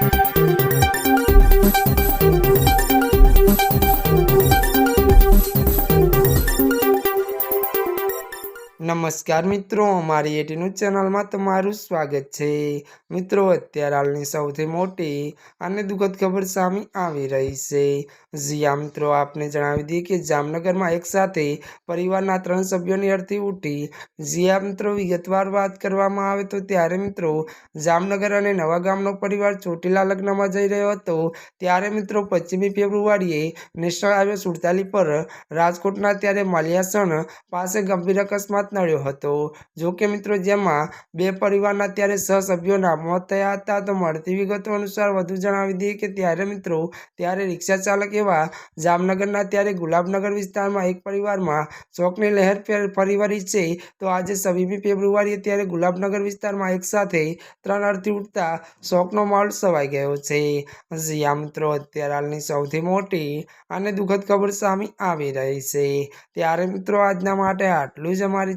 Thank you. નમસ્કાર મિત્રો, અમારી એટીનું ચેનલમાં તમારું સ્વાગત છે. મિત્રો, અત્યારે હાલની સૌથી મોટી અને દુઃખદ ખબર સામે આવી રહી છે. જીયા મિત્રો, આપને જણાવી દઈએ કે જામનગરમાં એક સાથે પરિવારના ત્રણ સભ્યોની અડધી ઉઠી જીયા મિત્રો, વિગતવાર વાત કરવામાં આવે તો ત્યારે, મિત્રો, જામનગર અને નવા ગામનો પરિવાર ચોટીલા લગ્નમાં જઈ રહ્યો હતો. ત્યારે, મિત્રો, પશ્ચિમી ફેબ્રુઆરીએ નેશનલ હાઈવે સુડતાલી પર રાજકોટના ત્યારે માલિયાસણ પાસે ગંભીર અકસ્માત નડ્યો હતો. જોકે મિત્રો, જેમાં બે પરિવારના ત્યારે સહસભ્યોના મોત થયા હતા, તો મળતી વિગતો અનુસાર વધુ જણાવી દઈએ કે ત્યારે મિત્રો, ત્યારે રિક્ષા ચાલક એવા જામનગરના ત્યારે ગુલાબનગર વિસ્તારમાં એક પરિવારમાં શોકની લહેર ફેર- ફરી વળી છે. તો આજે છવ્વીસમી ફેબ્રુઆરીએ ત્યારે ગુલાબનગર વિસ્તારમાં એક સાથે ત્રણ અર્થી ઉઠતા શોકનો માહોલ સવાઈ ગયો છે. જ્યાં મિત્રો, અત્યારે હાલની સૌથી મોટી અને દુઃખદ ખબર સામે આવી રહી છે. ત્યારે મિત્રો, આજના માટે આટલું જ. અમારી